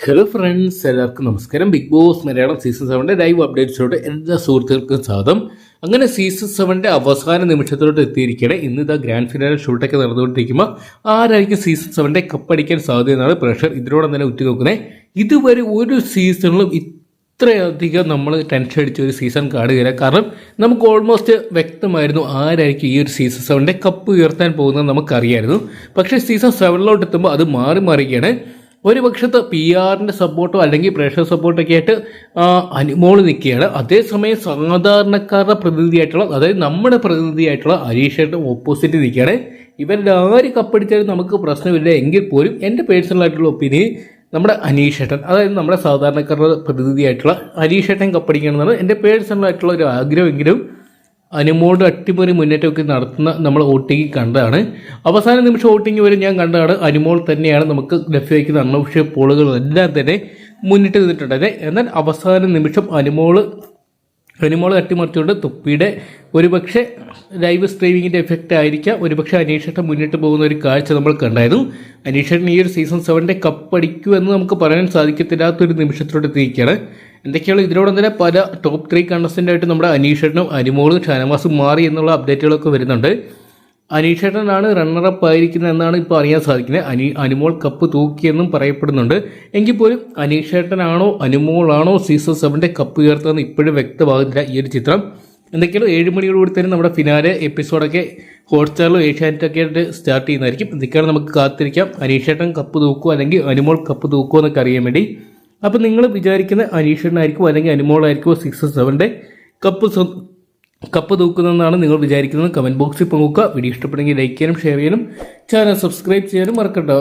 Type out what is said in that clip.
Hello friends എല്ലാവർക്കും നമസ്കാരം. Big Boss Malayalam season സെവന്റെ ലൈവ് അപ്ഡേറ്റ്സിലോട്ട് എല്ലാ സുഹൃത്തുക്കൾക്കും സ്വാഗതം. അങ്ങനെ സീസൺ സെവന്റെ അവസാന നിമിഷത്തിലോട്ട് എത്തിയിരിക്കുകയാണ് ഇന്ന് ഇതാ ഗ്രാൻഡ് ഫിനാലെ ഷൂട്ടൊക്കെ നടന്നുകൊണ്ടിരിക്കുമ്പോൾ ആരായിരിക്കും സീസൺ സെവന്റെ കപ്പടിക്കാൻ സാധ്യതയെന്നാണ് പ്രഷർ ഇതിനോടൊപ്പം തന്നെ ഉറ്റുനോക്കുന്നത് ഇതുവരെ ഒരു സീസണിലും ഇത്രയധികം നമ്മൾ ടെൻഷൻ അടിച്ച ഒരു സീസൺ കാണുകയില്ല. കാരണം നമുക്ക് ഓൾമോസ്റ്റ് വ്യക്തമായിരുന്നു ആരായിരിക്കും ഈ ഒരു സീസൺ സെവന്റെ കപ്പ് ഉയർത്താൻ പോകുന്നത് നമുക്കറിയായിരുന്നു. പക്ഷേ സീസൺ സെവനിലോട്ട് എത്തുമ്പോൾ അത് മാറി മാറുകയാണ് ഒരു പക്ഷത്ത് പി ആറിന്റെ സപ്പോർട്ടോ അല്ലെങ്കിൽ പ്രേക്ഷക സപ്പോർട്ടൊക്കെ ആയിട്ട് അനുമോൾ നിൽക്കുകയാണ്. അതേസമയം സാധാരണക്കാരുടെ പ്രതിനിധിയായിട്ടുള്ള അതായത് നമ്മുടെ പ്രതിനിധിയായിട്ടുള്ള അരീഷയുടെ ഓപ്പോസിറ്റ് നിൽക്കുകയാണ്. ഇവരുടെ ആര് കപ്പടിച്ചാലും നമുക്ക് പ്രശ്നമില്ല. എങ്കിൽ പോലും എന്റെ പേഴ്സണലായിട്ടുള്ള ഒപ്പീനിയൻ നമ്മുടെ അനീഷേട്ടൻ അതായത് നമ്മുടെ സാധാരണക്കാരുടെ പ്രതിനിധിയായിട്ടുള്ള അനീഷേട്ടൻ കപ്പടിക്കണമെന്നാണ് എന്റെ പേഴ്സണലായിട്ടുള്ള ഒരു ആഗ്രഹമെങ്കിലും അനുമോട് അട്ടിമറി മുന്നേറ്റമൊക്കെ നടത്തുന്ന നമ്മൾ ഓട്ടിങ് കണ്ടതാണ്. അവസാന നിമിഷം ഓട്ടിങ് വരെ ഞാൻ കണ്ടതാണ്. അനുമോൾ തന്നെയാണ് നമുക്ക് ലഭ്യമാക്കുന്ന അൺഒഫീഷ്യൽ പോളുകളെല്ലാം തന്നെ മുന്നിട്ട് നിന്നിട്ടുണ്ടായത്. എന്നാൽ അവസാന നിമിഷം അനുമോൾ അനുമോൾ തട്ടിമറിച്ചുകൊണ്ട് തുപ്പിയുടെ ഒരുപക്ഷെ ലൈവ് സ്ട്രീമിങ്ങിന്റെ എഫക്റ്റ് ആയിരിക്കാം. ഒരുപക്ഷെ അനീഷേട്ടൻ മുന്നിട്ട് പോകുന്ന ഒരു കാഴ്ച നമ്മൾ കണ്ടായിരുന്നു. അനീഷേട്ടൻ ഈ ഒരു സീസൺ സെവന്റെ കപ്പടിക്കൂ എന്ന് നമുക്ക് പറയാൻ സാധിക്കത്തില്ലാത്തൊരു നിമിഷത്തിലോട്ട് എത്തിയിരിക്കുകയാണ്. എന്തൊക്കെയാണ് ഇതിനോടൊപ്പം തന്നെ പല ടോപ്പ് ത്രീ കണ്ടസ്റ്റന്റായിട്ട് നമ്മുടെ അനീഷേട്ടനും അനുമോളും ഷാനവാസും മാറി എന്നുള്ള അപ്ഡേറ്റുകളൊക്കെ വരുന്നുണ്ട്. അനീഷേട്ടനാണ് റണ്ണറപ്പ് ആയിരിക്കുന്നത് എന്നാണ് ഇപ്പോൾ അറിയാൻ സാധിക്കുന്നത്. അനി അനുമോൾ കപ്പ് തൂക്കിയെന്നും പറയപ്പെടുന്നുണ്ട്. എങ്കിൽ പോലും അനീഷേട്ടനാണോ അനുമോളാണോ സീസൺ സെവന്റെ കപ്പ് ഉയർത്തുന്നത് ഇപ്പോഴും വ്യക്തമാകുന്നില്ല ഈ ഒരു ചിത്രം. എന്തൊക്കെയാണ് ഏഴ് മണിയോടുകൂടി തന്നെ നമ്മുടെ ഫിനാലെ എപ്പിസോഡൊക്കെ ഹോട്ട്സ്റ്റാറിലും ഏഷ്യാനെറ്റൊക്കെ ആയിട്ട് സ്റ്റാർട്ട് ചെയ്യുന്നതായിരിക്കും. എന്തൊക്കെയാണ് നമുക്ക് കാത്തിരിക്കാം? അനീഷേട്ടൻ കപ്പ് തൂക്കുമോ അല്ലെങ്കിൽ അനുമോൾ കപ്പ് തൂക്കുമോ എന്നൊക്കെ അറിയാൻ വേണ്ടി. അപ്പോൾ നിങ്ങൾ വിചാരിക്കുന്ന അനീഷേട്ടനായിരിക്കും അല്ലെങ്കിൽ അനുമോളായിരിക്കുമോ സിക്സ് സെവന്റെ കപ്പ് കപ്പ് തൂക്കുന്നതെന്നാണ് നിങ്ങൾ വിചാരിക്കുന്നത്? കമന്റ് ബോക്സിൽ പോകുക വീഡിയോ ഇഷ്ടപ്പെടുമെങ്കിൽ ലൈക്ക് ചെയ്യാനും ഷെയർ ചെയ്യാനും ചാനൽ സബ്സ്ക്രൈബ് ചെയ്യാനും മറക്കട്ടോ